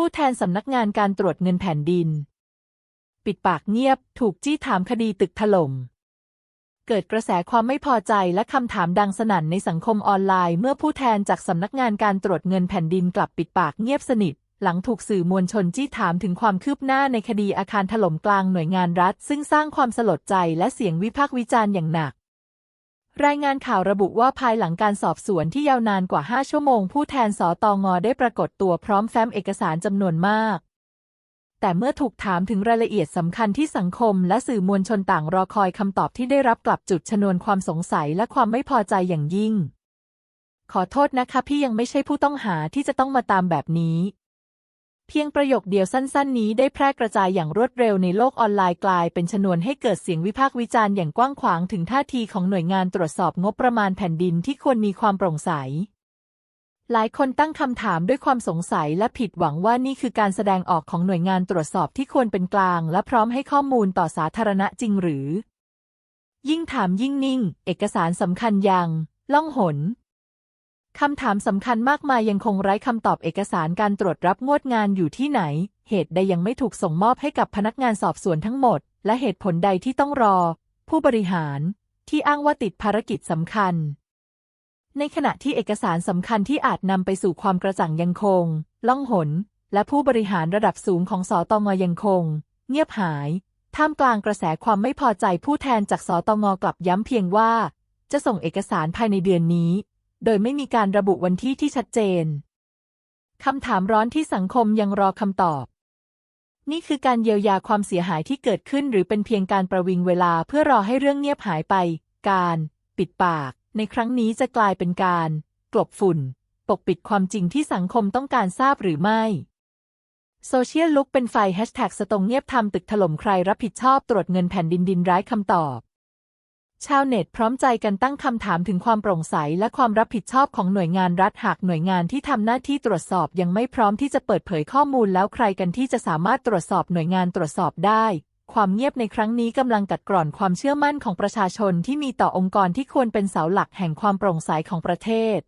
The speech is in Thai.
ผู้แทนสำนักงานการตรวจเงินแผ่นดิน ปิดปากเงียบ ถูกจี้ถามคดีตึกถล่ม เกิดกระแสความไม่พอใจและคำถามดังสนั่นในสังคมออนไลน์ เมื่อผู้แทนจากสำนักงานการตรวจเงินแผ่นดินกลับปิดปากเงียบสนิทหลังถูกสื่อมวลชนจี้ถามถึงความคืบหน้าในคดีอาคารถล่มกลางหน่วยงานรัฐ ซึ่งสร้างความสลดใจและเสียงวิพากษ์วิจารณ์อย่างหนัก รายงานข่าวระบุว่าภายหลังการสอบสวนที่ยาวนานกว่า 5 ชั่วโมง ผู้แทนสอตงได้ปรากฏตัวพร้อมแฟ้มเอกสารจำนวนมาก แต่เมื่อถูกถามถึงรายละเอียดสำคัญที่สังคมและสื่อมวลชนต่างรอคอยคำตอบที่ได้รับกลับจุดชนวนความสงสัยและความไม่พอใจอย่างยิ่ง ขอโทษนะคะพี่ยังไม่ใช่ผู้ต้องหาที่จะต้องมาตามแบบนี้ เพียงประโยคเดียวสั้น ๆ นี้ได้แพร่กระจายอย่างรวดเร็วในโลกออนไลน์กลายเป็นชนวนให้เกิดเสียงวิพากษ์วิจารณ์อย่างกว้างขวางถึงท่าทีของหน่วยงานตรวจสอบงบประมาณแผ่นดินที่ควรมีความโปร่งใส หลายคนตั้งคำถามด้วยความสงสัยและผิดหวังว่านี่คือการแสดงออกของหน่วยงานตรวจสอบที่ควรเป็นกลาง และพร้อมให้ข้อมูลต่อสาธารณะจริงหรือ ยิ่งถามยิ่งนิ่ง เอกสารสำคัญยัง ล่องหน คำถามสำคัญมากมายยังคงไร้คำตอบเอกสารการตรวจรับงวดงานอยู่ที่ไหน เหตุใดยังไม่ถูกส่งมอบให้กับพนักงานสอบสวนทั้งหมด และเหตุผลใดที่ต้องรอ ผู้บริหาร ที่อ้างว่าติดภารกิจสำคัญ ในขณะที่เอกสารสำคัญที่อาจนำไปสู่ความกระจ่างยังคง ล่องหน และผู้บริหารระดับสูงของสตงยังคง เงียบหาย ท่ามกลางกระแสความไม่พอใจผู้แทนจากสตงกลับย้ำเพียงว่า จะส่งเอกสารภายในเดือนนี้ โดยไม่มีการระบุวันที่ที่ชัดเจน คำถามร้อนที่สังคมยังรอคำตอบ นี่คือการเยียวยาความเสียหายที่เกิดขึ้นหรือเป็นเพียงการประวิงเวลาเพื่อรอให้เรื่องเงียบหายไป การ ปิดปาก ในครั้งนี้จะกลายเป็นการ กลบฝุ่น ปกปิดความจริงที่สังคมต้องการทราบหรือไม่โซเชียลลุกเป็นไฟแฮชแท็กสตงเงียบทำตึกถล่มใครรับผิดชอบตรวจเงินแผ่นดินดินร้ายคำตอบ ชาวเน็ตพร้อมใจกันตั้งคำถามถึงความโปร่งใสและความรับผิดชอบของหน่วยงานรัฐหากหน่วยงานที่ทำหน้าที่ตรวจสอบยังไม่พร้อมที่จะเปิดเผยข้อมูลแล้วใครกันที่จะสามารถตรวจสอบหน่วยงานตรวจสอบได้ ความเงียบในครั้งนี้กำลังกัดกร่อนความเชื่อมั่นของประชาชนที่มีต่อองค์กรที่ควรเป็นเสาหลักแห่งความโปร่งใสของประเทศ